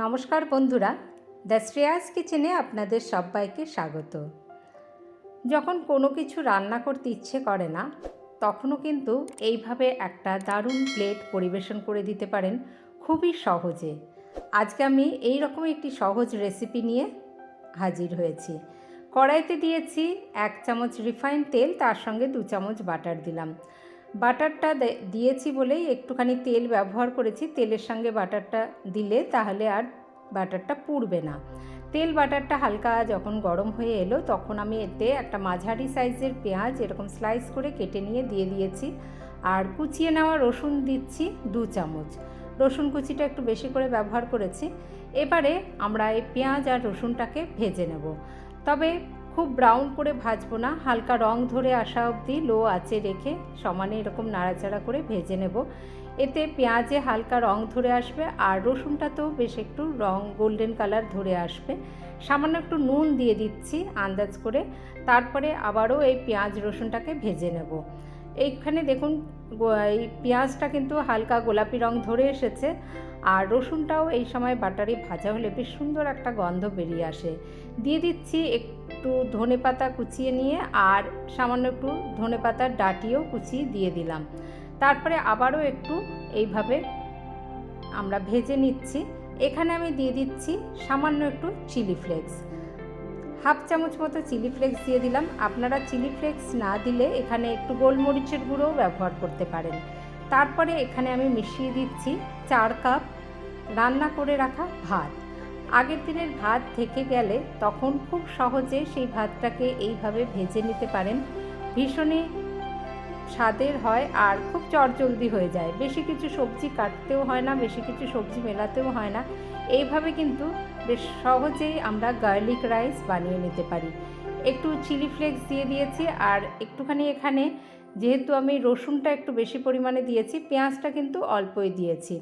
নমস্কার বন্ধুরা, দ্য শ্রেয়াস কিচেনে আপনাদের সবাইকে স্বাগত। যখন কোনো কিছু রান্না করতে ইচ্ছে করে না, তখনও কিন্তু এইভাবে একটা দারুণ প্লেট পরিবেশন করে দিতে পারেন খুবই সহজে। আজকে আমি এই রকম একটি সহজ রেসিপি নিয়ে হাজির হয়েছি। কড়াইতে দিয়েছি এক চামচ রিফাইন তেল, তার সঙ্গে দু চামচ বাটার দিলাম। বাটারটা দিয়েছি বলেই একটুখানি তেল ব্যবহার করেছি। তেলের সঙ্গে বাটারটা দিলে তাহলে আর বাটারটা পুড়বে না। তেল বাটারটা হালকা যখন গরম হয়ে এলো তখন আমি এতে একটা মাঝারি সাইজের পেঁয়াজ এরকম স্লাইস করে কেটে নিয়ে দিয়ে দিয়েছি। আর কুচিয়ে নেওয়া রসুন দিচ্ছি দু চামচ। রসুন কুচিটা একটু বেশি করে ব্যবহার করেছি। এবারে আমরা এই পেঁয়াজ আর রসুনটাকে ভেজে নেব। তবে খুব ব্রাউন করে ভাজবো না, হালকা রং ধরে আসা অবধি লো আঁচে রেখে সমানে এরকম নাড়াচাড়া করে ভেজে নেব। এতে পেঁয়াজে হালকা রং ধরে আসবে আর রসুনটা তো বেশ একটু রং গোল্ডেন কালার ধরে আসবে। সামান্য একটু নুন দিয়ে দিচ্ছি আন্দাজ করে, তারপরে আবারও এই পেঁয়াজ রসুনটাকে ভেজে নেব। এইখানে দেখুন এই পেঁয়াজটা কিন্তু হালকা গোলাপি রং ধরে এসেছে। আর রসুনটাও এই সময় বাটারে ভাজা হলে বেশ সুন্দর একটা গন্ধ বেরিয়ে আসে। দিয়ে দিচ্ছি একটু ধনে পাতা কুচিয়ে নিয়ে, আর সামান্য একটু ধনে পাতার ডাটিও কুচিয়ে দিয়ে দিলাম। তারপরে আবারও একটু এইভাবে আমরা ভেজে নিচ্ছি। এখানে আমি দিয়ে দিচ্ছি সামান্য একটু চিলি ফ্লেক্স। হাফ চামচ মতো চিলি ফ্লেক্স দিয়ে দিলাম। আপনারা চিলি ফ্লেক্স না দিলে এখানে একটু গোলমরিচের গুঁড়োও ব্যবহার করতে পারেন। তারপরে এখানে আমি মিশিয়ে দিচ্ছি চার কাপ রান্না করে রাখা ভাত। আগের দিনের ভাত থেকে গেলে তখন খুব সহজে সেই ভাতটাকে এইভাবে ভেজে নিতে পারেন। ভীষণই স্বাদের হয় আর খুব চটজলদি হয়ে যায়। বেশি কিছু সবজি কাটতেও হয় না, বেশি কিছু সবজি মেলাতেও হয় না। এইভাবে কিন্তু বেশ সহজেই আমরা গার্লিক রাইস বানিয়ে নিতে পারি। একটু চিলি ফ্লেক্স দিয়ে দিয়েছি আর একটুখানি এখানে যেহেতু আমি রসুনটা একটু বেশি পরিমাণে দিয়েছি, পেঁয়াজটা কিন্তু অল্পই দিয়েছি।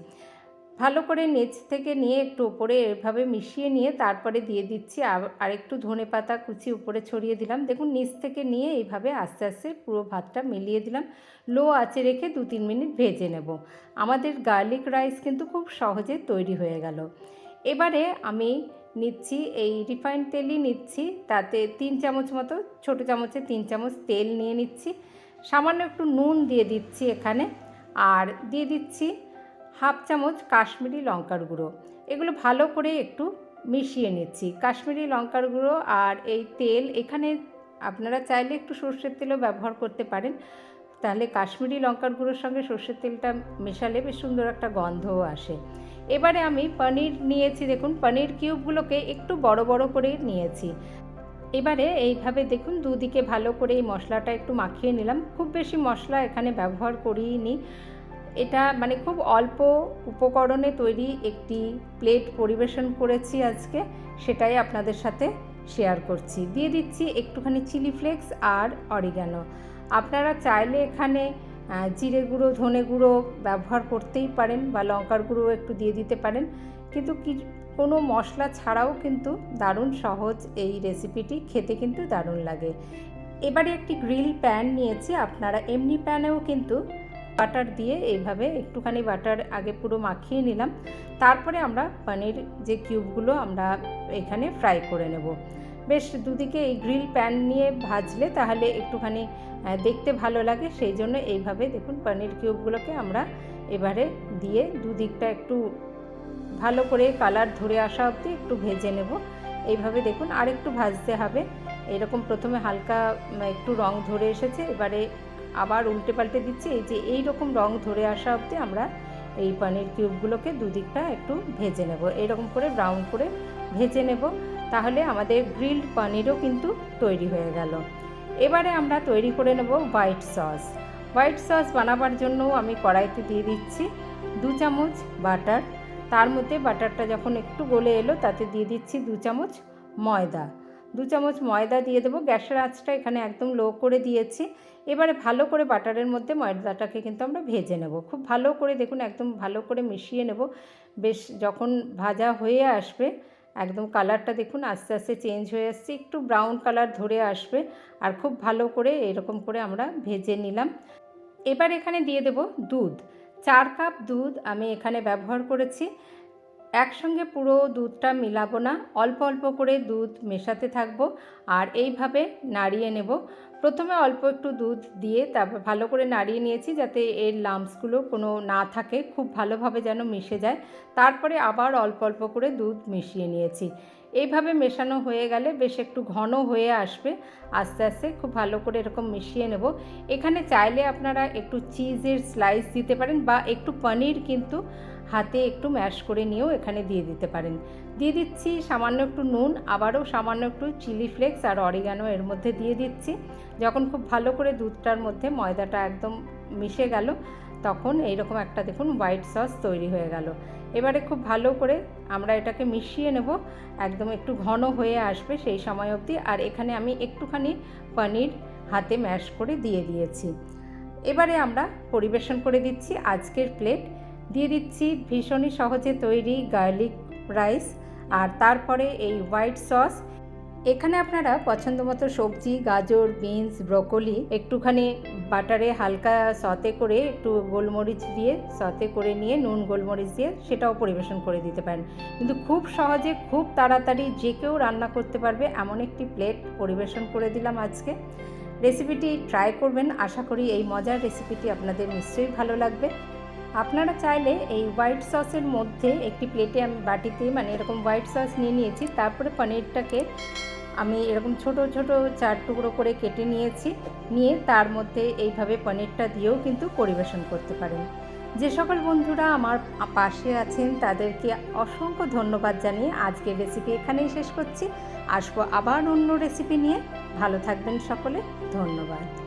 ভালো করে নেচ থেকে নিয়ে একটু উপরে এভাবে মিশিয়ে নিয়ে তারপরে দিয়ে দিচ্ছি। আর- একটু ধনে পাতা কুচি উপরে ছড়িয়ে দিলাম। দেখুন, নিচ থেকে নিয়ে এইভাবে আস্তে আস্তে পুরো ভাতটা মিলিয়ে দিলাম। লো আঁচে রেখে দু, তিন মিনিট ভেজে নেব। আমাদের গার্লিক রাইস কিন্তু খুব সহজে তৈরি হয়ে গেল। এবারে আমি নিচ্ছি, এই রিফাইন্ড তেলই নিচ্ছি। তাতে তিন চামচ মতো, ছোটো চামচে তিন চামচ তেল নিয়ে নিচ্ছি। সামান্য একটু নুন দিয়ে দিচ্ছি এখানে। আর দিয়ে দিচ্ছি হাফ চামচ কাশ্মীরি লঙ্কার গুঁড়ো। এগুলো ভালো করে একটু মিশিয়ে নিচ্ছি। কাশ্মীরি লঙ্কার গুঁড়ো আর এই তেল এখানে আপনারা চাইলে একটু সর্ষের তেলও ব্যবহার করতে পারেন। তাহলে কাশ্মীরি লঙ্কার গুঁড়োর সঙ্গে সর্ষের তেলটা মেশালে বেশ সুন্দর একটা গন্ধও আসে। এবারে আমি পনির নিয়েছি, দেখুন, পনির কিউবগুলোকে একটু বড় বড় করে নিয়েছি। এবারে এইভাবে দেখুন, দুদিকে ভালো করে এই মশলাটা একটু মাখিয়ে নিলাম। খুব বেশি মশলা এখানে ব্যবহার করিনি। এটা মানে খুব অল্প উপকরণে তৈরি একটি প্লেট পরিবেশন করেছি আজকে, সেটাই আপনাদের সাথে শেয়ার করছি। দিয়ে দিচ্ছি একটুখানি চিলি ফ্লেক্স আর অরিগানো আপনারা চাইলে এখানে জিরে গুঁড়ো, ধনে গুঁড়ো ব্যবহার করতেই পারেন বা লঙ্কার গুঁড়ো একটু দিয়ে দিতে পারেন। কিন্তু কি, কোনো মশলা ছাড়াও কিন্তু দারুণ সহজ এই রেসিপিটি খেতে কিন্তু দারুণ লাগে। এবারে একটি গ্রিল প্যান নিয়েছি, আপনারা এমনি প্যানেও কিন্তু বাটার দিয়ে এইভাবে একটুখানি বাটার আগে পুরো মাখিয়ে নিলাম। তারপরে আমরা পনির যে কিউবগুলো আমরা এখানে ফ্রাই করে নেব। বেশ দুদিকে এই গ্রিল প্যান নিয়ে ভাজলে তাহলে একটুখানি দেখতে ভালো লাগে। সেই জন্য এইভাবে দেখুন পনির কিউবগুলোকে আমরা এবারে দিয়ে দুদিকটা একটু ভালো করে কালার ধরে আসা অবধি একটু ভেজে নেব। এইভাবে দেখুন আর একটু ভাজতে হবে। এরকম প্রথমে হালকা একটু রং ধরে এসেছে। এবারে আবার উল্টে পাল্টে দিচ্ছি, এই যে এই রকম রং ধরে আসা অবধি আমরা এই পনির কিউবগুলোকে দুদিকটা একটু ভেজে নেব। এইরকম করে ব্রাউন করে ভেজে নেব, তাহলে আমাদের গ্রিলড পনিরও কিন্তু তৈরি হয়ে গেল। এবারে আমরা তৈরি করে নেব হোয়াইট সস। হোয়াইট সস বানাবার জন্য আমি কড়াইতে দিয়ে দিচ্ছি দু চামচ বাটার। তার মধ্যে বাটারটা যখন একটু গলে এলো, তাতে দিয়ে দিচ্ছি দু চামচ ময়দা। দু চামচ ময়দা দিয়ে দেবো। গ্যাসের আঁচটা এখানে একদম লো করে দিয়েছি। এবারে ভালো করে বাটারের মধ্যে ময়দাটাকে কিন্তু আমরা ভেজে নেব। খুব ভালো করে দেখুন, একদম ভালো করে মিশিয়ে নেব। বেশ যখন ভাজা হয়ে আসবে, একদম কালারটা দেখুন আস্তে আস্তে চেঞ্জ হয়ে আসছে। একটু ব্রাউন কালার ধরে আসবে আর খুব ভালো করে এরকম করে আমরা ভেজে নিলাম। এবার এখানে দিয়ে দেব দুধ। চার কাপ দুধ আমি এখানে ব্যবহার করেছি। একসঙ্গে পুরো দুধটা মিলাবো না, অল্প অল্প করে দুধ মেশাতে থাকব আর এইভাবে নাড়িয়ে নেব। প্রথমে অল্প একটু দুধ দিয়ে তারপর ভালো করে নাড়িয়ে নিয়েছি যাতে এর লাম্পসগুলো কোনো না থাকে, খুব ভালোভাবে যেন মিশে যায়। তারপরে আবার অল্প অল্প করে দুধ মিশিয়ে নিয়েছি। এইভাবে মেশানো হয়ে গেলে বেশ একটু ঘন হয়ে আসবে, আস্তে আস্তে খুব ভালো করে এরকম মিশিয়ে নেব। এখানে চাইলে আপনারা একটু চিজের স্লাইস দিতে পারেন বা একটু পনির কিন্তু হাতে একটু ম্যাশ করে নিয়েও এখানে দিয়ে দিতে পারেন। দিয়ে দিচ্ছি সামান্য একটু নুন, আবারও সামান্য একটু চিলি ফ্লেক্স আর অরিগানো এর মধ্যে দিয়ে দিচ্ছি। যখন খুব ভালো করে দুধটার মধ্যে ময়দাটা একদম মিশে গেল, তখন এইরকম একটা দেখুন হোয়াইট সস তৈরি হয়ে গেল। এবারে খুব ভালো করে আমরা এটাকে মিশিয়ে নেব, একদম একটু ঘন হয়ে আসবে সেই সময় অবধি। আর এখানে আমি একটুখানি পনির হাতে ম্যাশ করে দিয়ে দিয়েছি। এবারে আমরা পরিবেশন করে দিচ্ছি আজকের প্লেট। দিয়ে দিচ্ছি ভীষণই সহজে তৈরি গার্লিক রাইস আর তারপরে এই হোয়াইট সস। এখানে আপনারা পছন্দ মতো সবজি, গাজর, বিনস, ব্রকলি একটুখানি বাটারে হালকা সতে করে একটু গোলমরিচ দিয়ে সতে করে নিয়ে নুন, গোলমরিচ দিয়ে সেটাও পরিবেশন করে দিতে পারেন। কিন্তু খুব সহজে, খুব তাড়াতাড়ি যে কেউ রান্না করতে পারবে এমন একটি প্লেট পরিবেশন করে দিলাম আজকে। রেসিপিটি ট্রাই করবেন। আশা করি এই মজার রেসিপিটি আপনাদের নিশ্চয়ই ভালো লাগবে। আপনারা চাইলে এই হোয়াইট সসের মধ্যে একটি প্লেটে আমি বাটিতে মানে এরকম হোয়াইট সস নিয়ে নিয়েছি, তারপরে পনিরটাকে আমি এরকম ছোট ছোট চার টুকরো করে কেটে নিয়েছি, নিয়ে তার মধ্যে এইভাবে পনিরটা দিয়েও কিন্তু পরিবেশন করতে পারেন। যে সকল বন্ধুরা আমার পাশে আছেন, তাদেরকে অসংখ্য ধন্যবাদ জানিয়ে আজকের রেসিপি এখানেই শেষ করছি। আসব আবার অন্য রেসিপি নিয়ে। ভালো থাকবেন সকলে। ধন্যবাদ।